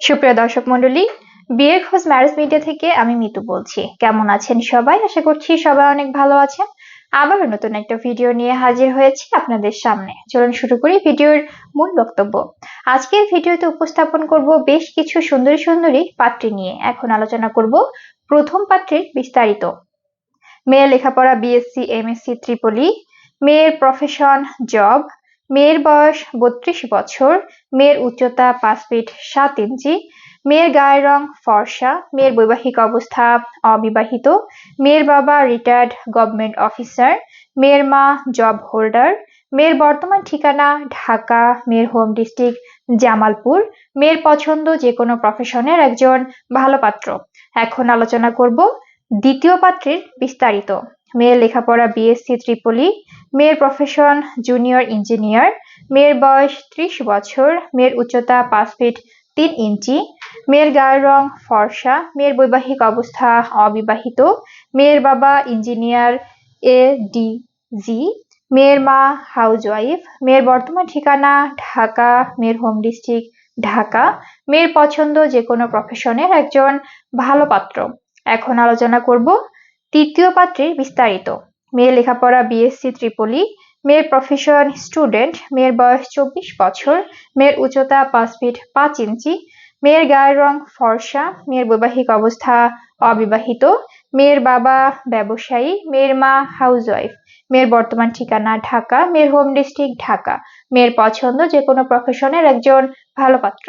সুপ্রিয় দর্শক মন্ডলী বিয়ের খোঁজ ম্যারেজ মিডিয়া থেকে আমি মিতু বলছি। কেমন আছেন সবাই? আশা করছি সবাই অনেক ভালো আছেন। আবারও নতুন একটা ভিডিও নিয়ে হাজির হয়েছি আপনাদের সামনে। চলুন শুরু করি ভিডিওর মূল বক্তব্য। আজকের ভিডিওতে উপস্থাপন করব বেশ কিছু সুন্দরী সুন্দরী পাত্রী নিয়ে। এখন আলোচনা করব প্রথম পাত্রীর বিস্তারিত। মেয়ের লেখাপড়া বিএসসি এমএসসি ত্রিপলি মেয়ের প্রফেশন জব মেয়ের বয়স বত্রিশ বছর, মেয়ের উচ্চতা পাঁচ ফিট সাত ইঞ্চি, মেয়ের গায়ের রং ফর্সা, মেয়ের বৈবাহিক অবস্থা অবিবাহিত, মেয়ের বাবা রিটায়ার্ড গভর্নমেন্ট অফিসার মেয়ের মা জব হোল্ডার মেয়ের বর্তমান ঠিকানা ঢাকা, মেয়ের হোম ডিস্ট্রিক্ট জামালপুর, মেয়ের পছন্দ যে কোনো প্রফেশনের একজন ভালো পাত্র। এখন আলোচনা করব দ্বিতীয় পাত্রের বিস্তারিত। মেয়ের লেখাপড়া বিএসসি ত্রিপলি, মেয়ের প্রফেশন জুনিয়র ইঞ্জিনিয়ার মেয়ের বয়স ত্রিশ বছর, মেয়ের উচ্চতা পাঁচ ফিট তিন ইঞ্চি, মেয়ের গায়ের রং ফর্সা, মেয়ের বৈবাহিক অবস্থা অবিবাহিত, মেয়ের বাবা ইঞ্জিনিয়ার এ ডি জি মেয়ের মা হাউস ওয়াইফ মেয়ের বর্তমান ঠিকানা ঢাকা, মেয়ের হোম ডিস্ট্রিক্ট ঢাকা, মেয়ের পছন্দ যে কোনো প্রফেশনের একজন ভালো পাত্র। এখন আলোচনা করব তৃতীয় পাত্রের বিস্তারিত। মেয়ের লেখাপড়া বিএসসি ত্রিপলি, মেয়ের প্রফেশন স্টুডেন্ট মেয়ের বয়স চব্বিশ বছর, মেয়ের উচ্চতা পাঁচ ফিট পাঁচ ইঞ্চি, মেয়ের গায়ের রং ফর্সা, মেয়ের বৈবাহিক অবস্থা অবিবাহিত, মেয়ের বাবা ব্যবসায়ী, মেয়ের মা হাউসওয়াইফ মেয়ের বর্তমান ঠিকানা ঢাকা, মেয়ের হোম ডিস্ট্রিক্ট ঢাকা, মেয়ের পছন্দ যে কোনো প্রফেশনের একজন ভালো পাত্র।